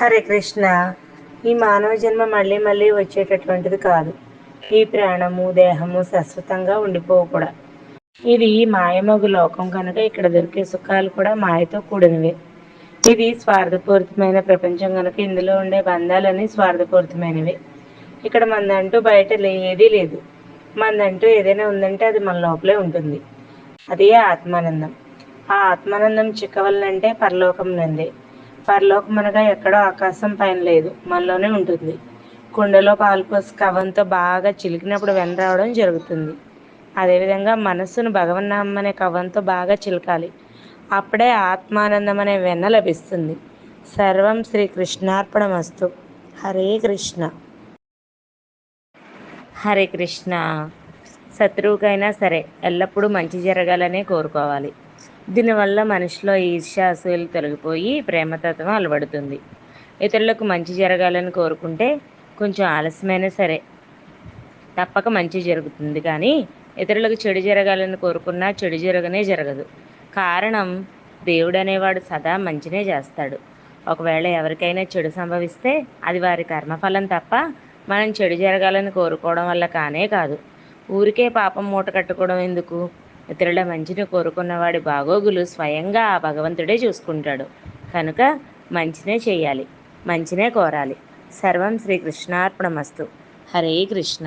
హరే కృష్ణ. ఈ మానవ జన్మ మళ్ళీ మళ్ళీ వచ్చేటటువంటిది కాదు. ఈ ప్రాణము దేహము శాశ్వతంగా ఉండిపోకూడదు ఇది మాయమగు లోకం కనుక ఇక్కడ దొరికే సుఖాలు కూడా మాయతో కూడినవే. ఇది స్వార్థపూరితమైన ప్రపంచం కనుక ఇందులో ఉండే బంధాలన్నీ స్వార్థపూరితమైనవి. ఇక్కడ మందంటూ బయట ఏదీ లేదు. మందంటూ ఏదైనా ఉందంటే అది మన లోపలే ఉంటుంది. అదే ఆత్మానందం. ఆ ఆత్మానందం చిక్కవలనంటే పరలోకం నందే. పరలోకమనగా ఎక్కడో ఆకాశం పైన లేదు మనలోనే ఉంటుంది. కుండలో పాలు పోసి కవంతో బాగా చిలికినప్పుడు వెనరావడం జరుగుతుంది. అదేవిధంగా మనస్సును భగవన్నామం అనే కవంతో బాగా చిలకాలి. అప్పుడే ఆత్మానందం అనే వెన్న లభిస్తుంది. సర్వం శ్రీ కృష్ణార్పణమస్తు. హరే కృష్ణ. హరే కృష్ణ. శత్రువుకైనా సరే ఎల్లప్పుడూ మంచి జరగాలనే కోరుకోవాలి. దీనివల్ల మనిషిలో ఈర్ష్య అసూయలు తొలగిపోయి ప్రేమతత్వం అలవడుతుంది. ఇతరులకు మంచి జరగాలని కోరుకుంటే కొంచెం ఆలస్యమైనా సరే తప్పక మంచి జరుగుతుంది. కానీ ఇతరులకు చెడు జరగాలని కోరుకున్నా చెడు జరగనే జరగదు. కారణం దేవుడు అనేవాడు సదా మంచినే చేస్తాడు. ఒకవేళ ఎవరికైనా చెడు సంభవిస్తే అది వారి కర్మఫలం తప్ప మనం చెడు జరగాలని కోరుకోవడం వల్ల కానే కాదు. ఊరికే పాపం మూట కట్టుకోవడం ఎందుకు? ఇతరుల మంచిని కోరుకున్నవాడి బాగోగులు స్వయంగా ఆ భగవంతుడే చూసుకుంటాడు. కనుక మంచినే చేయాలి మంచినే కోరాలి. సర్వం శ్రీకృష్ణార్పణమస్తు హరే కృష్ణ.